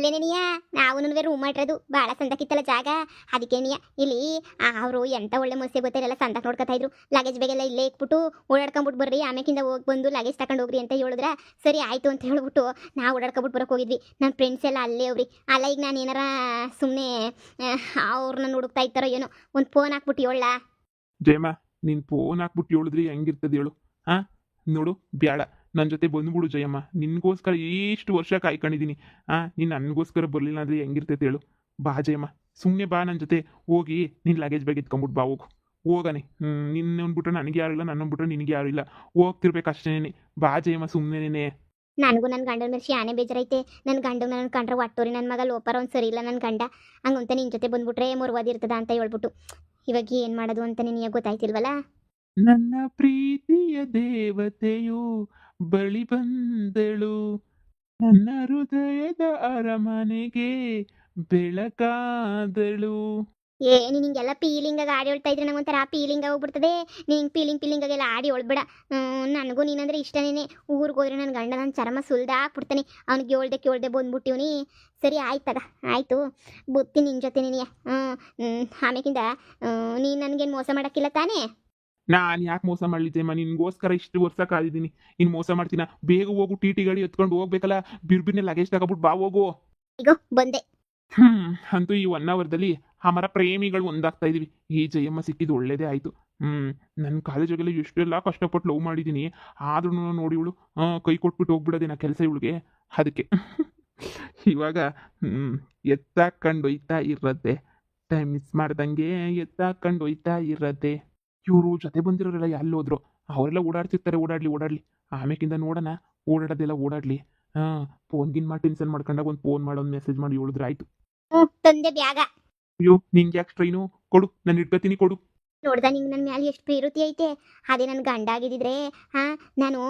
ಇಲ್ಲೇನೇನಿಯ ನಾವು ರೂಮ್ ಮಾಡಿರೋದು ಭಾಳ ಸಂದಕ್ಕಿತ್ತಲ್ಲ ಜಾಗ. ಅದಕ್ಕೆ ನೀಯ, ಇಲ್ಲಿ ಅವರು ಎಂಥ ಒಳ್ಳೆ ಮಸ್ತಿ ಗೊತ್ತಿರಲ್ಲ ಸಂದಕ್ಕೆ ನೋಡ್ಕೊತಾ ಇದ್ರು. ಲಗೇಜ್ ಬೇಗೆಲ್ಲ ಇಲ್ಲೇ ಇಟ್ಬಿಟ್ಟು ಓಡಾಡ್ಕೊಂಬಿಟ್ಟು ಬರ್ರಿ ಆಮೇಕಿಂದ ಹೋಗಿ ಬಂದು ಲಗೇಜ್ ತಗೊಂಡು ಹೋಗ್ರಿ ಅಂತ ಹೇಳಿದ್ರ ಸರಿ ಆಯ್ತು ಅಂತ ಹೇಳ್ಬಿಟ್ಟು ನಾವು ಓಡಾಡ್ಕೊಬಿಟ್ಟು ಬರೋಕೆ ಹೋಗಿದ್ವಿ. ನನ್ನ ಫ್ರೆಂಡ್ಸ್ ಎಲ್ಲ ಅಲ್ಲೇ ಅವ್ರಿ. ಅಲ್ಲ ಈಗ ನಾನು ಏನಾರ ಸುಮ್ಮನೆ ಅವ್ರನ್ನ ಹುಡುಕ್ತಾ ಇರ್ತಾರೋ ಏನೋ, ಒಂದು ಫೋನ್ ಹಾಕ್ಬಿಟ್ಟು ಹೇಳ ಜಯಮ್ಮ, ನೀನು ಫೋನ್ ಹಾಕ್ಬಿಟ್ಟು ಹೇಳಿದ್ರಿ ಹೆಂಗಿರ್ತದೆ ಹೇಳು. ಹಾ ನೋಡು, ಬ್ಯಾಡ. ನನ್ನ ಜೊತೆ ಬಂದ್ಬಿಡು ಜಯಮ್ಮ. ನಿನ್ಗೋಸ್ಕರ ಎಷ್ಟು ವರ್ಷ ಕಾಯ್ಕೊಂಡಿದ್ದೀನಿ ಆ ನೀನು ನನಗೋಸ್ಕರ ಬರಲಿಲ್ಲ ಅಂದ್ರೆ ಹೆಂಗಿರ್ತೈತೆ ಹೇಳು. ಬಾ ಜಯಮ್ಮ. ಸುಮ್ಮನೆ ಬಾ ನನ್ನ ಜೊತೆ. ಹೋಗಿ ನಿನ್ನ ಲಗೇಜ್ ಬ್ಯಾಗ್ ಎತ್ಕೊಂಬಿಟ್ಟು ಬಾ ಹೋಗು. ಹೋಗನೆ. ನಿನ್ನ ಅಂದ್ಬಿಟ್ರೆ ನನಗೆ ಯಾರು ಇಲ್ಲ ನನ್ನ ಅಂದ್ಬಿಟ್ರೆ ನಿನಗೆ ಇಲ್ಲ. ಹೋಗ್ತಿರ್ಬೇಕು ಅಷ್ಟೇನೆ. ಬಾ ಜಯಮ್ಮ ಸುಮ್ಮನೆ ನನಗೂ ನನ್ನ ಗಂಡನ ಮೇಲೆ ಶಾನೆ ಬೇಜಾರೈತೆ ನನ್ನ ಗಂಡ ನನ್ನ ಕಂಡ್ರೆ ಒಟ್ಟೋರಿ ನನ್ನ ಮಗ ಲೋಪರ ಒಂದು ಸರಿ ಇಲ್ಲ ನನ್ನ ಗಂಡ. ಹಂಗಂತ ನಿನ್ನ ಜೊತೆ ಬಂದ್ಬಿಟ್ರೆ ಮುರುವಾದಿರ್ತದ ಅಂತ ಹೇಳ್ಬಿಟ್ಟು. ಇವಾಗ ಏನು ಮಾಡೋದು ಅಂತ ನಿನಗೆ ಗೊತ್ತಾಯ್ತಿಲ್ವಲ್ಲ? ನನ್ನ ಪ್ರೀತಿಯ ದೇವತೆಯು ಬಳಿ ಬಂದಳು. ನನ್ನ ಹೃದಯದ ಅರಮನೆಗೆ ಬೆಳಕಾದಳು. ಏ ನೀನ್ ಹಿಂಗೆಲ್ಲ ಪೀಲಿಂಗಾಗ ಆಡಿ ಹೇಳ್ತಾ ಇದ್ರೆ ನಂಗೊಂಥರ ಪೀಲಿಂಗ ಹೋಗ್ಬಿಡ್ತದೆ. ನೀನ್ ಪೀಲಿಂಗ್ ಪೀಲಿಂಗಾಗೆಲ್ಲ ಆಡಿ ಹೊಳ್ಬೇಡ ನನಗೂ ನೀನಂದ್ರೆ ಇಷ್ಟನೇ ಊರಿಗೆ ಹೋದ್ರೆ ನನ್ನ ಗಂಡ ನನ್ನ ಚರ್ಮ ಸುಲ್ದ ಆಗ್ಬಿಡ್ತಾನೆ. ಅವ್ನಿಗೆ ಹೇಳ್ದೆ ಕೇಳ್ದೆ ಬಂದ್ಬಿಟ್ಟಿವ್ನಿ. ಸರಿ ಆಯ್ತದ ಆಯಿತು. ಬುತ್ತಿ ನಿನ್ನ ಜೊತೆ ನೀನಿಯ ಹ್ಞೂ ಆಮೇಕಿಂದ ನೀನು ನನಗೇನು ಮೋಸ ಮಾಡೋಕ್ಕಿಲ್ಲ ತಾನೇ? ನಾನು ಯಾಕೆ ಮೋಸ ಮಾಡ್ಲಿದ್ದೇಮ್ಮ ನಿನ್ಗೋಸ್ಕರ ಇಷ್ಟು ವರ್ಷ ಕಾದಿದ್ದೀನಿ ಇನ್ನು ಮೋಸ ಮಾಡ್ತೀನ? ಬೇಗ ಹೋಗು ಟಿ ಟಿ ಗಾಡಿ ಎತ್ಕೊಂಡು ಹೋಗ್ಬೇಕಲ್ಲ? ಬಿರ್ಬಿರ್ನೆ ಲಗೇಜ್ ತಗೊಬಿಟ್ಟು ಬಾ ಹೋಗು. ಈಗ ಬಂದೆ. ಹ್ಮ್ ಅಂತೂ ಈ ಒನ್ ಅವರ್ದಲ್ಲಿ ಅಮರ ಪ್ರೇಮಿಗಳು ಒಂದಾಗ್ತಾ ಇದೀವಿ. ಈ ಜಯಮ್ಮ ಸಿಕ್ಕಿದ್ದು ಒಳ್ಳೇದೇ ಆಯ್ತು. ಹ್ಮ್ ನನ್ನ ಕಾಲೇಜಾಗೆಲ್ಲ ಎಷ್ಟೆಲ್ಲ ಕಷ್ಟಪಟ್ಟು ಲವ್ ಮಾಡಿದ್ದೀನಿ. ಆದ್ರೂ ನೋಡಿ ಇವಳು ಕೈ ಕೊಟ್ಬಿಟ್ಟು ಹೋಗ್ಬಿಡೋದೆ ನಾ ಕೆಲಸ ಇವಳಿಗೆ. ಅದಕ್ಕೆ. ಇವಾಗ ಹ್ಮ್ ಎತ್ತಾಕೊಂಡು ಇರತ್ತೆ ಟೈಮ್ ಮಿಸ್ ಮಾಡ್ದಂಗೆ ಎತ್ತಾಕೊಂಡು ಒಯ್ತಾ ಇರತ್ತೆ ಇವರು ಜೊತೆ ಬಂದಿರೋರೆಲ್ಲ ಎಲ್ಲಿ ಹೋದ್ರು? ಅವರೆಲ್ಲ ಓಡಾಡ್ತಿರ್ತಾರೆ ಓಡಾಡ್ಲಿ ಓಡಾಡ್ಲಿ. ಆಮೇಕಿಂದ ನೋಡೋಣ ಓಡಾಡೋದೆಲ್ಲ ಓಡಾಡ್ಲಿ. ಹಾ ಫೋನ್ ಗಿನ್ ಮಾಡಿ ಟೆನ್ಷನ್ ಮಾಡ್ಕೊಂಡಾಗ ಒಂದು ಫೋನ್ ಮಾಡೋ ಒಂದು ಮೆಸೇಜ್ ಮಾಡಿ ಹೇಳಿದ್ರೆ ಆಯ್ತು. ತಂದೆ ಬ್ಯಾಗ. ಅಯ್ಯೋ ನಿಂಗೆ ಯಾಕೆ ಟ್ರೈನು ಕೊಡು ನಾನು ಇಟ್ಕೋತೀನಿ ಕೊಡು. ನೋಡ್ದ ನಿಂಗೆ ನನ್ನ ಮ್ಯಾಲೆ ಎಷ್ಟು ಪ್ರೀತಿ ಐತೆ. ಅದೇ ನನ್ನ ಗಂಡ ಆಗಿದ್ದಿದ್ರೆ ಹಾ ನಾನು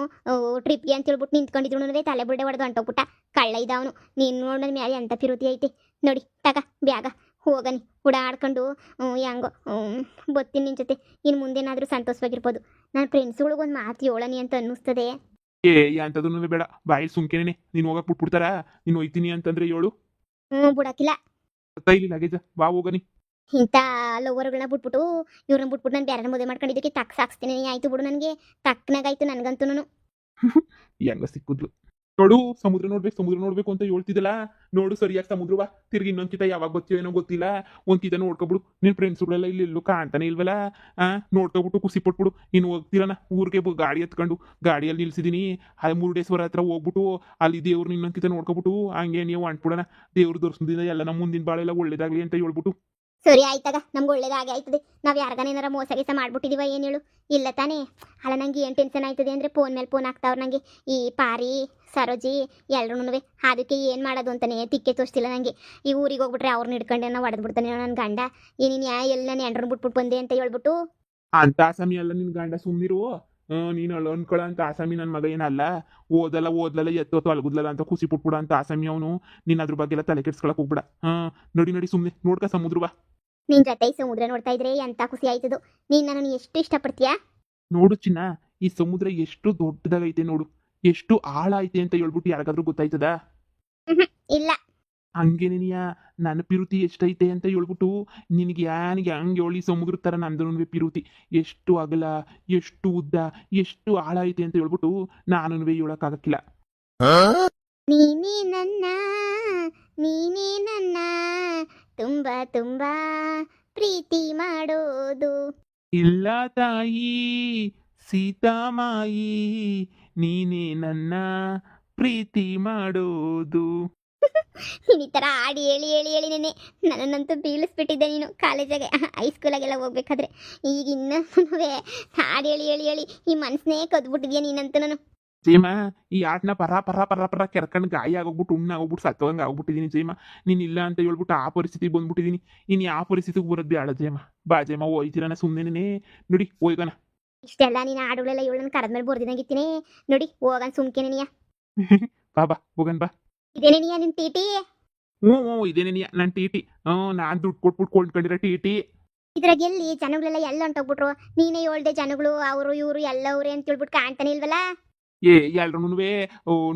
ಟ್ರಿಪ್ಗೆ ಅಂತ ಹೇಳ್ಬಿಟ್ಟು ನಿಂತ್ಕೊಂಡಿದ್ರು ತಲೆ ಬುಡ್ಡೆ ಹೊಡೆದು ಹೊಂಟೋಗ್ಬಿಟ್ಟ. ಕಳ್ಳ ಇದ್ದವನು ನೀನು ನೋಡಿ ನನ್ನ ಮ್ಯಾಲೆ ಅಂತ ಪ್ರೀತಿ ಐತೆ. ನೋಡಿ ತಗ ಬ್ಯಾಗ. ಹೋಗನಿ. ಓಡಾಡ್ಕೊಂಡು ಹೆಂಗೋ ಬತ್ತೀನಿ ನಿನ್ನ ಜೊತೆ. ಇನ್ನು ಮುಂದೇನಾದರೂ ಸಂತೋಷವಾಗಿರ್ಬೋದು. ನನ್ನ ಫ್ರೆಂಡ್ಸ್ಗಳಿಗೆ ಒಂದು ಮಾತು ಹೇಳನಿ ಅಂತ ಅನ್ನಿಸ್ತದೆ. ಏ ಅಂಥದ್ದು ಬೇಡ. ಬಾಯಿ ಸುಮ್ಕೆನೇ ನೀನು ಹೋಗಕ್ ಬಿಟ್ಬಿಡ್ತಾರ ನೀನು ಹೋಯ್ತೀನಿ ಅಂತಂದ್ರೆ ಹೇಳು. ಹ್ಞೂ ಬಿಡಕ್ಕಿಲ್ಲ. ಇಲ್ಲಿ ಲಗೇಜ ಬಾ ಹೋಗನಿ. ಇಂಥ ಲವರ್ಗಳನ್ನ ಬಿಟ್ಬಿಟ್ಟು ಇವ್ರನ್ನ ಬಿಟ್ಬಿಟ್ಟು ನಾನು ಬೇರೆ ಮದುವೆ ಮಾಡ್ಕೊಂಡಿದ್ದಕ್ಕೆ ತಕ್ಕ ಸಾಕ್ಸ್ತೀನಿ. ಆಯ್ತು ಬಿಡು ನನಗೆ. ತಕ್ಕನಾಗಾಯ್ತು ನನಗಂತೂ ಹೆಂಗ ಸಿಕ್ಕುದ್ಲು. ನೋಡು, ಸಮುದ್ರ ನೋಡ್ಬೇಕು ಸಮುದ್ರ ನೋಡ್ಬೇಕು ಅಂತ ಹೇಳ್ತಿದ್ದಲ್ಲ. ನೋಡು ಸರಿಯಾಗಿ ಸಮುದ್ರವಾ ತಿರ್ಗಿ ಇನ್ನೊಂದ್ ಕಿತ ಯಾವಾಗ ಗೊತ್ತಿಯೋ ಏನೋ ಗೊತ್ತಿಲ್ಲ. ಒಂದ್ ಕಿತ ನೋಡ್ಕೊಬಿಡು. ನಿನ್ ಫ್ರೆಂಡ್ಸ್ಗಳೆಲ್ಲ ಇಲ್ಲಿ ಎಲ್ಲೂ ಕಾಣ್ತಾನೆ ಇಲ್ವಲ್ಲ? ಆ, ನೋಡ್ಕೊಬಿಟ್ಟು ಖುಷಿ ಪಟ್ಬಿಡು. ನೀನ್ ಹೋಗ್ತಿರನ ಊರಿಗೆ ಬ- ಗಾಡಿ ಎತ್ಕೊಂಡು. ಗಾಡಿಯಲ್ಲಿ ನಿಲ್ಸಿದೀನಿ. ಆ ಮುರುಡೇಶ್ವರ ಹತ್ರ ಹೋಗ್ಬಿಟ್ಟು, ಅಲ್ಲಿ ದೇವ್ರನ್ನ ಇನ್ನೊಂದ್ ಕಿತ ನೋಡ್ಕೊಬಿಟ್ಟು, ಹಂಗೆ ನೀವು ಅಂಟ್ಬಿಡಣ. ದೇವ್ರ ದರ್ಶನದಿಂದ ಎಲ್ಲ ನಮ್ಮ ಮುಂದಿನ ಬಾಳೆಲ್ಲ ಒಳ್ಳೇದಾಗ್ಲಿ ಅಂತ ಹೇಳ್ಬಿಟ್ಟು. ಸರಿ ಆಯ್ತಾಗ ನಮ್ಗೆ ಒಳ್ಳೇದಾಗೆ ಆಯ್ತದೆ. ನಾವು ಯಾರಿಗಾನೇನಾರ ಮೋಸ ಗೀಸ ಮಾಡ್ಬಿಟ್ಟಿದೀವ ಏನು ಹೇಳು? ಇಲ್ಲ ತಾನೇ. ಅಲ್ಲ ನಂಗೆ ಏನು ಟೆನ್ಷನ್ ಆಯ್ತದೆ ಅಂದರೆ ಫೋನ್ ಮೇಲೆ ಫೋನ್ ಹಾಕ್ತಾವ್ರು ನನಗೆ ಈ ಪಾರಿ, ಸರೋಜಿ ಎಲ್ರೂ ಅದಕ್ಕೆ ಏನು ಮಾಡೋದು ಅಂತಾನೆ, ತಿಕ್ಕೆ ತೋರಿಸ್ತಿಲ್ಲ ನನಗೆ ಈ ಊರಿಗೆ ಹೋಗ್ಬಿಟ್ರೆ ಅವ್ರನ್ನ ಹಿಡ್ಕೊಂಡು ನಾ ಬಿಡ್ತಾನೆ ನನ್ನ ಗಂಡ. ಏನೇನು ಯಾ ಎಲ್ಲಿ ನಾನು ಎಂಡ್ರನ್ನ ಬಿಟ್ಬಿಟ್ಟು ಬಂದೆ ಅಂತ ಹೇಳ್ಬಿಟ್ಟು? ಅಂತ ಆಸಾಮಿ ಅಲ್ಲ ನಿನ್ನ ಗಂಡ ಸುಮ್ಮನಿರು ನೀನು ಅಲ್ಲ ಅಂತ ಆಸಾಮಿ ನನ್ನ ಮಗ ಏನಲ್ಲ. ಓದಲ್ಲ, ಓದ್ಲಲ್ಲ, ಎತ್ತೋ ತೊಲಗುದ್ಲಲ್ಲ ಅಂತ ಖುಷಿ ಪುಟ್ಬಿಡ ಅಂತ ಆಸಾಮಿ ಅವನು. ನೀನು ಅದ್ರ ಬಗ್ಗೆ ಎಲ್ಲ ತಲೆ ಕೆಡ್ಸ್ಕೊಳಕ್ ಹೋಗ್ಬಿಡ. ಹಾಂ ನಡಿ ನಡಿ ಸುಮ್ಮನೆ ನೋಡ್ಕ ಸಮುದ್ರವಾ ನಿನ್ನ ಜೊತೆ ಈ ಸಮುದ್ರ ನೋಡ್ತಾ ಇದ್ರೆ ಎಂತ ಖುಷಿ ಆಯ್ತದು? ನೀನ್ ನನ್ನನ್ನು ಎಷ್ಟು ಇಷ್ಟಪಡ್ತೀಯಾ? ನೋಡು ಚಿನ್ನ ಈ ಸಮುದ್ರ ಎಷ್ಟು ದೊಡ್ಡದಾಗೈತೆ ನೋಡು. ಎಷ್ಟು ಆಳ ಐತೆ ಅಂತ ಹೇಳ್ಬಿಟ್ಟು ಯಾರಿಗಾದ್ರೂ ಗೊತ್ತಾಯ್ತದ? ಇಲ್ಲ. ಹಂಗೇನೇನಿಯ ನನ್ನ ಪಿರುತಿ ಎಷ್ಟೈತೆ ಅಂತ ಹೇಳ್ಬಿಟ್ಟು ನಿನಗೆ ಯಾನಿಗೆ ಹಂಗೆ ಹೇಳಿ ಸಮುದ್ರ ತರ ನಂದು ಪಿರುತಿ. ಎಷ್ಟು ಅಗಲ ಎಷ್ಟು ಉದ್ದ ಎಷ್ಟು ಆಳ ಐತೆ ಅಂತ ಹೇಳ್ಬಿಟ್ಟು ನಾನು ಹೇಳೋಕ್ಕಾಗಕ್ಕಿಲ್ಲ. ನೀನೇ ನನ್ನ ನೀನೇ ನನ್ನ ತುಂಬ ತುಂಬ ಪ್ರೀತಿ ಮಾಡೋದು. ಇಲ್ಲ ತಾಯಿ ಸೀತಾಮಾಯಿ ನೀನೇ ನನ್ನ ಪ್ರೀತಿ ಮಾಡೋದು. ನೀನ್ ಈ ಥರ ಆಡಿ ಹೇಳಿ ಹೇಳಿ ಹೇಳಿ ನೆನೆ ನನ್ನಂತೂ ಬೀಳಿಸ್ಬಿಟ್ಟಿದ್ದೆ ನೀನು ಕಾಲೇಜಾಗೆ. ಹೈಸ್ಕೂಲಾಗೆಲ್ಲ ಹೋಗ್ಬೇಕಾದ್ರೆ. ಈಗ ಇನ್ನೂ ಹಾಡು ಹೇಳಿ ಹೇಳಿ ಹೇಳಿ ಈ ಮನ್ಸನ್ನೇ ಕದ್ಬಿಟ್ಟಿದ್ಯಾ ನೀನಂತೂ ನಾನು? ಜೀಮ ಈ ಆಟನ ಪರ ಪರ ಪರ ಪರ ಕೆರ್ಕಂಡು ಗಾಯ ಆಗೋಗ್ಬಿಟ್ಟು ಉಣ್ಣ ಆಗೋಗ್ಬಿಟ್ಟು ಸತ್ತೋಗಂಗೆ ಆಗ್ಬಿಟ್ಟಿದೀನಿ ಜೀಮ. ನೀನು ಇಲ್ಲ ಅಂತ ಹೇಳ್ಬಿಟ್ಟು ಆ ಪರಿಸ್ಥಿತಿಗೆ ಬಂದ್ಬಿಟ್ಟಿದ್ದೀನಿ ಇನ್ನು ಯಾವ ಪರಿಸ್ಥಿತಿಗೆ ಬರೋದು ಬೇಡ ಜೇಮ. ಬಾ ಜೇಮ ಹೋಯ್ತಿರನ ಸುಮ್ಮನೆ ನೋಡಿ ಹೋಯ್ಕೋಣ ಇಷ್ಟೆಲ್ಲ ನೀನು ಆಡುಗಳೆಲ್ಲ ಇವಳನ್ನ ಕರೆದ ಮೇಲೆ ಬರ್ದಿದಂಗಿತ್ತೀನಿ ನೋಡಿ ಹೋಗನ್ ಸುಮ್ಕೆ ನೀಯ. ಬಾ ಬಾ ಹೋಗನ್ ಬಾ. ಇದೇನೇ ನೀಯ ನಿನ್ ಟಿ ಹ್ಞೂ ಹ್ಞೂ ಇದೇನೇ ನೀಯ ನನ್ನ ಟಿ ಟಿ ಹ್ಞೂ ನಾನು ದುಡ್ಡು ಕೊಟ್ಬಿಟ್ಟು ಕೊಂಡ್ಕೊಂಡಿರೋ ಟಿ ಟಿ ಇದ್ರಾಗ ಎಲ್ಲಿ ಜನಗಳೆಲ್ಲ ಎಲ್ಲ ಹೊಂಟೋಗ್ಬಿಟ್ರು? ನೀನೇ ಹೇಳ್ದೆ ಜನಗಳು ಅವರು ಇವರು ಎಲ್ಲ ಅವ್ರೆ ಅಂತ ಹೇಳ್ಬಿಟ್ಟು ಕಾಣ್ತಾನೆ ಇಲ್ವಲ್ಲ? ಏ ಎಲ್ರೂ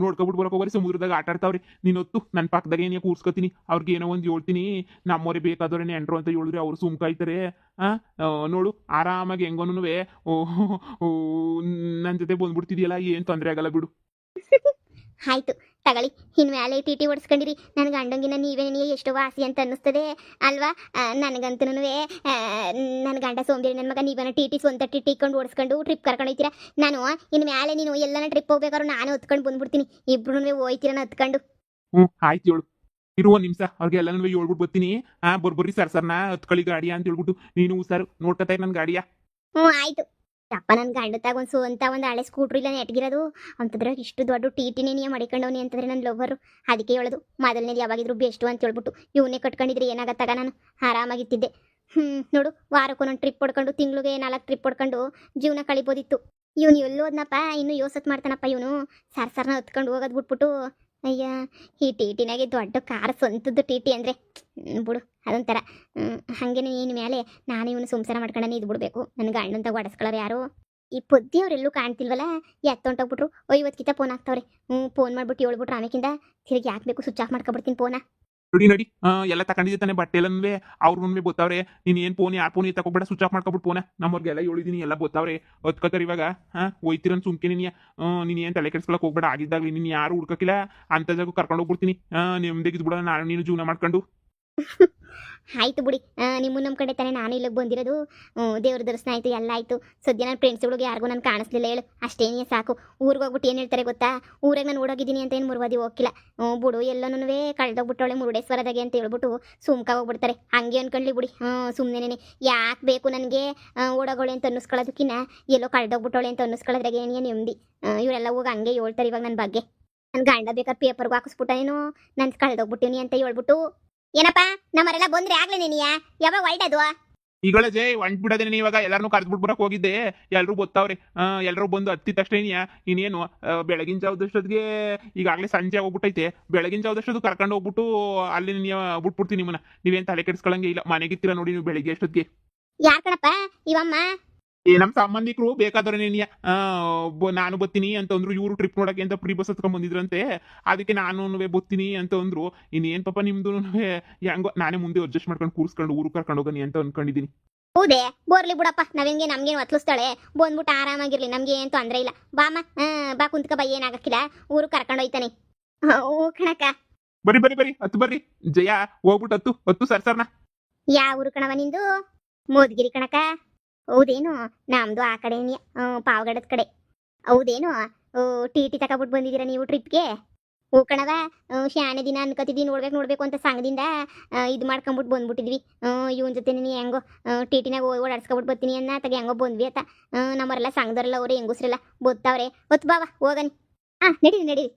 ನೋಡ್ಕೊಬಿಟ್ಟು ಬರಕ್ ಹೋಗ್ರಿ ಸಮುದ್ರದಾಗ ಆಟ ಆಡ್ತಾವ್ರಿ ನೀನ್ ಹೊತ್ತು ನನ್ನ ಪಕ್ಕದಾಗ ಏನೇ ಕೂರ್ಸ್ಕೊತೀನಿ, ಅವ್ರಿಗೆ ಏನೋ ಒಂದು ಹೇಳ್ತೀನಿ. ನಮ್ಮವ್ರೆ ಬೇಕಾದವ್ರೆ ನೆಂಟ್ರು ಅಂತ ಹೇಳಿದ್ರೆ, ಅವ್ರು ಸುಮ್ಕಾಯ್ತಾರೆ ಆ ನೋಡು, ಆರಾಮಾಗಿ ಹೆಂಗೋನು ನನ್ನ ಜೊತೆ ಬಂದ್ಬಿಡ್ತಿದ್ಯಲ್ಲ, ಏನ್ ತೊಂದರೆ ಆಗಲ್ಲ ಬಿಡು. ಆಯ್ತು. ತಗೊಳ್ಳಿ. ಇನ್ನು ಮ್ಯಾಲೆ ಟಿ ಟಿ ಓಡಿಸ್ಕೊಂಡಿರಿ. ನನ್ನ ಗಂಡಂಗಿನ ನೀವೇ ನೀ ಎಷ್ಟು ವಾಸಿ ಅಂತ ಅನ್ನಿಸ್ತದೆ. ಅಲ್ವಾ? ನನಗಂತೂ ನನ್ನ ಗಂಡ ಸೋಂಬೇರಿ ನನ್ನ ಮಗ ನೀವೇನ ಟಿ ಟಿ ಸ್ವಂತ ಟಿ ಟಿ ಇಕ್ಕೊಂಡು ಓಡಿಸ್ಕೊಂಡು ಟ್ರಿಪ್ ಕರ್ಕೊಂಡು ಹೋಯ್ತೀರಾ? ನಾನು ಇನ್ನು ಮ್ಯಾಲೆ ನೀನು ಎಲ್ಲನ ಟ್ರಿಪ್ ಹೋಗ್ಬೇಕಾದ್ರು ನಾನು ಹೊತ್ಕೊಂಡು ಬಂದ್ಬಿಡ್ತೀನಿ. ಇಬ್ರು ಹೋಯ್ತೀರ ಹತ್ಕೊಂಡು? ಹ್ಞೂ ಆಯ್ತು ಹೇಳು. ಇರುವ ನಿಮಿಷ. ಅವ್ರಿಗೆ ಎಲ್ಲ ಹೇಳ್ಬಿಟ್ಟು ಬರ್ತೀನಿ. ಆ ಬರ್ಬರ್ರಿ ಸರ್ ಸರ್ನ ಹತ್ಕೊಳ್ಳಿ ಗಾಡಿಯ ಅಂತ ಹೇಳ್ಬಿಟ್ಟು ನೀನು ಸರ್ ನೋಡ್ಕೊತಾ ನನ್ನ ಗಾಡಿಯ. ಹ್ಞೂ ಆಯ್ತು. ಅಪ್ಪ ನನ್ನ ಗಂಡತಾಗ ಒಂದು ಸ್ವಂತ ಒಂದು ಹಳೆ ಸ್ಕೂಟ್ರ್ ಇಲ್ಲ ನೆಟ್ಗಿರೋದು ಅಂತದ್ರಾಗ ಇಷ್ಟು ದೊಡ್ಡ ಟಿ ಟಿನೇ ಮಡಿಕೊಂಡವನಿ ಅಂತಂದ್ರೆ ನನ್ನ ಲೋವರು ಅದಕ್ಕೆ ಹೇಳೋದು, ಮೊದಲನೇದು ಯಾವಾಗಿದ್ರು ಬೆಸ್ಟು ಅಂತ ಹೇಳ್ಬಿಟ್ಟು ಇವನೇ ಕಟ್ಕೊಂಡಿದ್ರೆ, ಏನಾಗತ್ತಾಗ ನಾನು? ಆರಾಮಾಗಿತ್ತಿದ್ದೆ ಹ್ಞೂ ನೋಡು ವಾರಕ್ಕೊಂದೊಂದು ಟ್ರಿಪ್ ಹೊಡ್ಕೊಂಡು, ತಿಂಗಳಿಗೆ ನಾಲ್ಕು ಟ್ರಿಪ್ ಹೊಡ್ಕೊಂಡು ಜೀವನ ಕಳಿಬೋದಿತ್ತು. ಇವನು ಎಲ್ಲೋದ್ನಪ್ಪ ಇನ್ನು ಯೋಸತ್ ಮಾಡ್ತಾನಪ್ಪ ಇವನು. ಸರ್ ಸರ್ನ ಹೊತ್ಕೊಂಡು ಹೋಗೋದು ಬಿಟ್ಬಿಟ್ಟು, ಅಯ್ಯ, ಈ ಟಿ ಟಿನಾಗೆ ದೊಡ್ಡ ಕಾರ್ ಸ್ವಂತದ್ದು ಟಿ ಟಿ ಅಂದರೆ ಬಿಡು. ಅದೊಂಥರ ಹಾಗೆ ನೀನು ಮೇಲೆ ನಾನು ಇವನು ಸಂಸಾರ ಮಾಡ್ಕೊಂಡೇ ಇದು ಬಿಡ್ಬೇಕು. ನನ್ನ ಗಂಡಂತ ಒಡಿಸ್ಕೊಳ್ಳೋರು ಯಾರು? ಈ ಪೊದ್ದಿ ಅವರೆಲ್ಲೂ ಕಾಣ್ತಿಲ್ವಲ್ಲ ಎತ್ತೊಂಟೋಗ್ಬಿಟ್ರು ಐವತ್ಕಿತ ಫೋನ್ ಹಾಕ್ತವ್ರೆ. ಹ್ಞೂ ಫೋನ್ ಮಾಡ್ಬಿಟ್ಟು ಹೇಳ್ಬಿಟ್ರು ಆಮೇಕಿಂದ ತಿರುಗಿ ಯಾಕೆ ಬೇಕು ಸ್ವಿಚ್ ಆಫ್ ಮಾಡ್ಕೊಬಿಡ್ತೀನಿ ಫೋನ ನಡಿ ನಡಿ. ಎಲ್ಲ ತಗೊಂಡಿದ್ದೆ ತಾನೆ ಬಟ್ಟೆ ಅವ್ರ ಮುಂದೆ ಗೊತ್ತಾವ್ರೆ ನೀನ್ ಏನ್ ಫೋನ್ ಯಾರು ಫೋನ್ ತಗೋಬೇಡ ಸ್ವಿಚ್ ಆಫ್ ಮಾಡ್ಕೊಬಿಟ್ಟು ಫೋನ ನಮ್ಮವ್ರಿಗೆಲ್ಲ ಹೇಳಿದೀನಿ ಎಲ್ಲ ಗೊತ್ತಾವ್ರೆ ಹೊತ್ಕೋತಾರೆ ಇವಾಗ ಹಾ ಹೋಯ್ತಿರನ್ ಸುಮ್ಕೆ ನೀನ್ ನೀನು ಏನ್ ತಲೆ ಕೆಡ್ಸ್ಕೊಳಕ್ ಹೋಗ್ಬೇಡ ಆಗಿದ್ದಾಗ ನೀನ್ ಯಾರು ಹುಡ್ಕಕಿಲ್ಲ. ಅಂತ ಜಾಗ ಕರ್ಕೊಂಡು ಹೋಗ್ಬಿಡ್ತೀನಿ. ನಿಮ್ದೇ ನಿಮ್ದೇಗಿದ್ ಬಿಡ ನಾನು ನೀನು ಜೀವನ ಮಾಡ್ಕೊಂಡು. ಆಯ್ತು ಬಿಡಿ. ನಿಮ್ಮ ನಮ್ಮ ಕಡೆ ತಾನೇ ನಾನು ಇಲ್ಲಿಗೆ ಬಂದಿರೋದು. ದೇವ್ರ ದರ್ಶನ ಆಯಿತು, ಎಲ್ಲ ಆಯಿತು. ಸದ್ಯ ನನ್ನ ಫ್ರೆಂಡ್ಸ್ಗಳಿಗೆ ಯಾರಿಗೂ ನಾನು ಕಾಣಿಸ್ಲಿಲ್ಲ. ಹೇಳು ಅಷ್ಟೇನೇ ಸಾಕು. ಊರಿಗೆ ಹೋಗ್ಬಿಟ್ಟು ಏನು ಹೇಳ್ತಾರೆ ಗೊತ್ತಾ? ಊರಾಗ ನಾನು ಓಡೋಗಿದ್ದೀನಿ ಅಂತ ಏನು ಮುರುವಾದಿ ಹೋಗಿಲ್ಲ ಬಿಡು ಎಲ್ಲನೂ ಕಳ್ದೋಗ್ಬಿಟ್ಟವಳೆ ಮುರುಡೇಶ್ವರದಾಗೆ ಅಂತ ಹೇಳ್ಬಿಟ್ಟು ಸುಮ್ಕ ಹೋಗ್ಬಿಡ್ತಾರೆ. ಹಂಗೆ ಅನ್ಕೊಂಡ್ಲಿ ಬಿಡಿ. ಹ್ಞೂ ಸುಮ್ಮನೆ ಯಾಕೆ ಬೇಕು ನನಗೆ? ಓಡೋಗೋಳೆ ಅಂತ ಅನ್ನಿಸ್ಕೊಳ್ಳೋದಕ್ಕಿನ್ನ? ಎಲ್ಲೋ ಕಳ್ದೋಗ್ಬಿಟ್ಟವಳೆ ಅಂತ ಅನ್ನಿಸ್ಕೊಳ್ಳೋದ್ರಾಗೆ ಏನೇ ನೆಮ್ಮದಿ? ಇವರೆಲ್ಲ ಹೋಗಿ ಹಂಗೆ ಹೇಳ್ತಾರೆ ಇವಾಗ ನನ್ನ ಬಗ್ಗೆ. ನನ್ನ ಗಂಡ ಬೇಕಾದ್ರೆ ಪೇಪರ್ಗೆ ಹಾಕಿಸ್ಬಿಟ್ಟೇನೋ ನಾನು ಕಳ್ದೋಗ್ಬಿಟ್ಟಿನಿ ಅಂತ ಹೇಳ್ಬಿಟ್ಟು ಏನಪ್ಪ ನಮ್ಮರೆಲ್ಲ ಬಂದ್ರೆ ಆಗ್ಲೇ ನೀನಿಯ? ಯಾವಾಗ ಹೊಲ್ಟದು ಈಗಳ ಜೈ ಒಂಟ್ ಬಿಡೋದೇನೆ ಇವಾಗ? ಎಲ್ಲಾರನು ಕರ್ದ್ಬಿಟ್ಟು ಬರಕ್ ಹೋಗಿದ್ದೆ. ಎಲ್ಲರೂ ಗೊತ್ತಾವ್ರಿ. ಎಲ್ಲರೂ ಬಂದು ಹತ್ತಿದ ತಕ್ಷಣ ಇನ್ನೇನು ಬೆಳಗಿನ ಜಾವದಷ್ಟೊತ್ತಿಗೆ ಈಗಾಗಲೇ ಸಂಜೆ ಹೋಗ್ಬಿಟ್ಟೈತೆ ಬೆಳಗಿನ ಜಾವದಷ್ಟೊತ್ತು ಕರ್ಕೊಂಡು ಹೋಗ್ಬಿಟ್ಟು ಅಲ್ಲಿ ನೀವು ಬಿಟ್ಬಿಡ್ತೀನಿ ನಿಮ್ಮನ್ನ. ನೀವೇನ್ ತಲೆ ಕೆಡಿಸ್ಕೊಳಂಗೆ ಇಲ್ಲ. ಮನೆಗಿತ್ತೀರ ನೋಡಿ ನೀವು ಬೆಳಿಗ್ಗೆ ಅಷ್ಟೊತ್ತಿಗೆ. ಯಾರ್ ಕಣಪ್ಪ? ಇವಮ್ಮ ಏ ನಮ್ ಸಂಬಂಧಿಕರು ಬೇಕಾದ್ರೆ ನೀನಿಯ ನಾನು ಬತ್ತೀನಿ ಅಂತಂದ್ರು ಇವರು ಟ್ರಿಪ್ ನೋಡಕ್ಕೆ ಅಂತ ಫ್ರೀ ಬಸ್ ಹತ್ಕೊಂಡ್ ಬಂದಿದ್ರಂತೆ ಅದಕ್ಕೆ ನಾನು ಬತ್ತೀನಿ ಅಂತ ಅಂದ್ರು. ಇನ್ನೇನ್ ಪಾಪ ನಿಮ್ದು ಹೆಂಗೋ ನಾನೇ ಮುಂದೆ ಅಡ್ಜಸ್ಟ್ ಮಾಡ್ಕೊಂಡು ಕೂರ್ಸ್ಕೊಂಡು ಊರು ಕರ್ಕೊಂಡು ಹೋಗನಿ ಅಂತ ಅನ್ಕೊಂಡಿದೀನಿ. ಹೌದೇ? ಬೋರ್ಲಿ ಬಿಡಪ್ಪ ನಾವೇಂಗೆ ನಮ್ಗೇನು ಒತ್ಲಿಸ್ತಾಳೆ? ಬಂದ್ಬಿಟ್ಟು ಆರಾಮಾಗಿರ್ಲಿ ನಮ್ಗೆ ಏನು ತೊಂದ್ರೆ ಇಲ್ಲ. ಬಾಮ ಬಾ ಕುಂತ್ಕ ಬಾ ಏನಾಗಕ್ಕಿಲ್ಲ ಊರು ಕರ್ಕೊಂಡು ಹೋಯ್ತಾನೆ. ಓ ಕಣಕ ಬರಿ ಬರಿ ಬರಿ ಹತ್ತು ಬರ್ರಿ. ಜಯ ಹೋಗ್ಬಿಟ್ಟು ಹತ್ತು ಹತ್ತು ಸರ್ ಸರ್ನ. ಯಾವ ಊರು ಕಣವ ನಿಂದು? ಮೋದ್ಗಿರಿ ಕಣಕ ಹೌದೇನು, ನಮ್ದು ಆ ಕಡೆ ಪಾವಗಡದ ಕಡೆ. ಹೌದೇನು ಟಿ ಟಿ ತಗೊಬಿಟ್ಟು ಬಂದಿದ್ದೀರಾ ನೀವು ಟ್ರಿಪ್ಗೆ? ಹೋಗಣವ ಶಾನೆ ದಿನ ಅನ್ಕೋತಿದ್ವಿ ನೋಡ್ಬೇಕು ನೋಡ್ಬೇಕು ಅಂತ ಸಂಘದಿಂದ ಇದು ಮಾಡ್ಕೊಂಬಿಟ್ಟು ಬಂದ್ಬಿಟ್ಟಿದ್ವಿ ಇವನ್ ಜೊತೆ ನೀನು ಹೆಂಗೋ ಟಿ ಟಿನಾಗ ಓಡಾಡ್ಸ್ಕೊಬಿಟ್ಟು ಬರ್ತೀನಿ ಅನ್ನ, ತಗ ಹೆಂಗೋ ಬಂದ್ವಿ ಅಂತ ನಮ್ಮರೆಲ್ಲ ಸಂಘದವರೆಲ್ಲ, ಅವ್ರು ಹೆಂಗಸ್ರೆಲ್ಲ ಬತ್ತಾವ್ರೆ. ಹೊತ್ತು ಬಾವ ಹೋಗನಿ. ಹಾಂ ನಡೀರಿ ನಡೀರಿ.